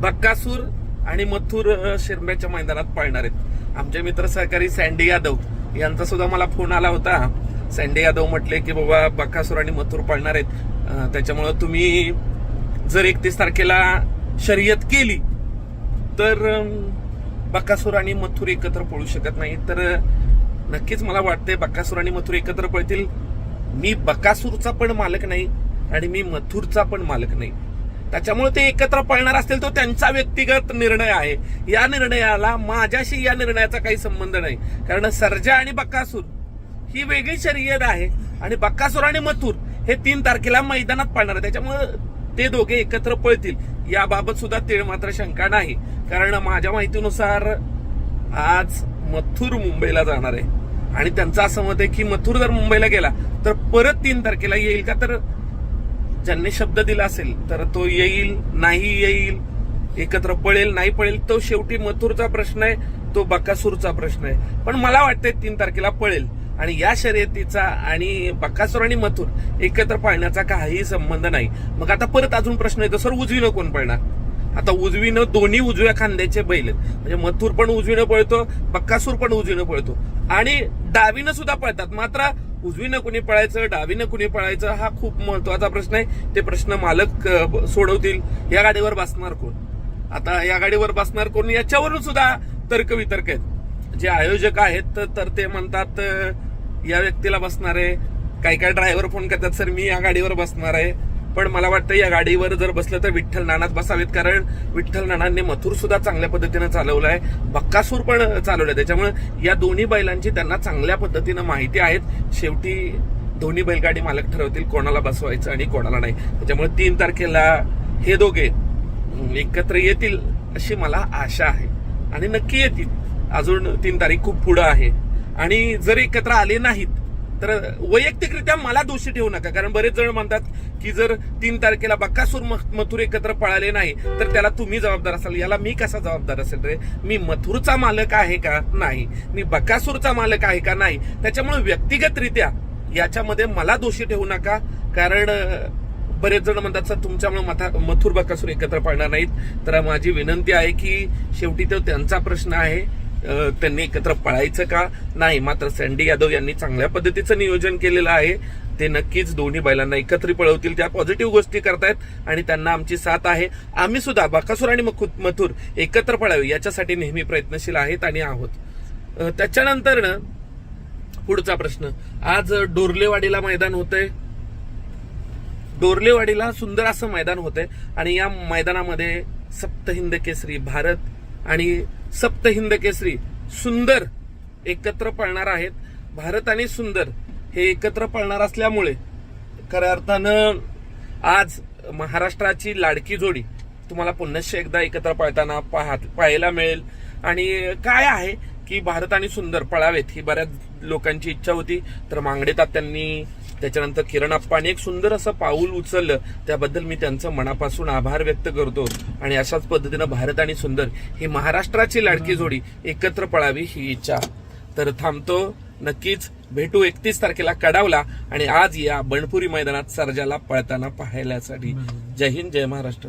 बक्कासूर आणि मथुर शिरम्याच्या मैदानात पळणार आहेत. आमचे मित्र सहकारी सँडी यादव यांचा सुद्धा मला फोन आला होता. सँडी यादव म्हटले की बाबा बक्कासूर आणि मथुर पळणार आहेत. त्याच्यामुळं तुम्ही जर एकतीस तारखेला शर्यत केली तर बक्कासूर आणि मथुर एकत्र पळू शकत नाही. तर नक्कीच मला वाटते बक्कासूर आणि मथुर एकत्र पळतील. मी बकासूरचा पण मालक नाही आणि मी मथुरचा पण मालक नाही. त्याच्यामुळे ते एकत्र पळणार असतील तो त्यांचा व्यक्तिगत निर्णय आहे. या निर्णयाला माझ्याशी या निर्णयाचा काही संबंध नाही. कारण सर्जा आणि बक्कासूर ही वेगळी शर्यत आहे आणि बक्कासूर आणि मथुर हे तीन तारखेला मैदानात पळणार आहे. त्याच्यामुळे ते दोघे एकत्र पळतील. याबाबत सुद्धा ते मात्र शंका नाही. कारण माझ्या माहितीनुसार आज मथुर मुंबईला जाणार आहे. आणि त्यांचं असं मत आहे की मथुर जर मुंबईला गेला तर परत तीन तारखेला येईल का? तर ज्यांनी शब्द दिला असेल तर तो येईल नाही येईल एकत्र पळेल नाही पळेल तो शेवटी मथुरचा प्रश्न आहे तो बकासूरचा प्रश्न आहे. पण मला वाटतंय तीन तारखेला पळेल. आणि या शर्यतीचा आणि बकासूर आणि मथुर एकत्र पाळण्याचा काही संबंध नाही. मग आता परत अजून प्रश्न येतो सर उजवीनं कोण पळणार? आता उजवीनं दोन्ही उजव्या खांद्याचे बैल आहेत. म्हणजे मथुर पण उजवीनं पळतो बक्कासूर पण उजवीनं पळतो. आणि डावीनं सुद्धा पळतात. मात्र उजवीनं कुणी पळायचं डावीनं कुणी पळायचं हा खूप महत्त्वाचा प्रश्न आहे. ते प्रश्न मालक ब- सोडवतील. या गाडीवर बसणार कोण? आता या गाडीवर बसणार कोण? याच्यावरून सुद्धा तर्क वितर्क आहेत. जे आयोजक आहेत तर- ते म्हणतात या व्यक्तीला बसणार आहे. काही काही ड्रायव्हर फोन करतात सर मी या गाडीवर बसणार आहे. पण मला वाटतं या गाडीवर जर बसलं तर विठ्ठल नानात बसावेत कारण विठ्ठल नानांनी मथुर सुद्धा चांगल्या पद्धतीनं चालवलं आहे बक्कासूर पण चालवलाय. त्याच्यामुळे या दोन्ही बैलांची त्यांना चांगल्या पद्धतीनं माहिती आहेत. शेवटी दोन्ही बैलगाडी मालक ठरवतील कोणाला बसवायचं आणि कोणाला नाही. त्याच्यामुळे तीन तारखेला हे दोघे एकत्र येतील अशी मला आशा आहे. आणि नक्की येतील. अजून तीन तारीख खूप पुढं आहे. आणि जर एकत्र आले नाहीत तर वैयक्तिकरित्या मला दोषी ठेवू नका. कारण बरेच जण म्हणतात की जर तीन तारखेला बक्कासूर म- मथुर एकत्र पळाले नाही तर त्याला तुम्ही जबाबदार असाल. याला मी कसा जबाबदार असेल रे? मी मथुरचा मालक आहे का नाही? मी बकासूरचा मालक आहे का नाही? त्याच्यामुळे व्यक्तिगतरित्या याच्यामध्ये मला दोषी ठेवू नका. कारण बरेच जण म्हणतात सर तुमच्यामुळे मथा मथुर बकासूर एकत्र पळणार नाहीत. तर माझी विनंती आहे की शेवटी तो त्यांचा प्रश्न आहे. त्यांनी एकत्र पळायचं का? नाही मात्र सँडी यादव यांनी चांगल्या पद्धतीचं नियोजन केलेलं आहे. ते नक्कीच दोन्ही बैलांना एकत्र पळवतील त्या पॉझिटिव्ह गोष्टी करतायत आणि त्यांना आमची साथ आहे. आम्ही सुद्धा बाकासूर आणि मथुर एकत्र पळावे याच्यासाठी नेहमी प्रयत्नशील आहेत आणि आहोत. त्याच्यानंतर ना पुढचा प्रश्न. आज डोरलेवाडीला मैदान होतंय. डोरलेवाडीला सुंदर असं मैदान होतंय आणि या मैदानामध्ये सप्त हिंद केसरी भारत आणि सप्त हिंद केसरी सुंदर एकत्र पळणार आहेत. भारत आणि सुंदर हे एकत्र पळणार असल्यामुळे खऱ्या अर्थानं आज महाराष्ट्राची लाडकी जोडी तुम्हाला पुन्हा एकदा एकत्र पळताना पाहायला मिळेल. आणि काय आहे? की भारत आणि सुंदर पळावेत ही बऱ्याच लोकांची इच्छा होती. तर मांगडे त्यांनी त्याच्यानंतर किरण आप्पाने एक सुंदर असं पाऊल उचललं. त्याबद्दल मी त्यांचं मनापासून आभार व्यक्त करतो. आणि अशाच पद्धतीनं भारत आणि सुंदर ही महाराष्ट्राची लाडकी जोडी एकत्र पळावी ही इच्छा. तर थांबतो. नक्कीच भेटू एकतीस तारखेला कडावला. आणि आज या बणपुरी मैदानात सर्जाला पळताना पाहायलासाठी जय हिंद जय महाराष्ट्र.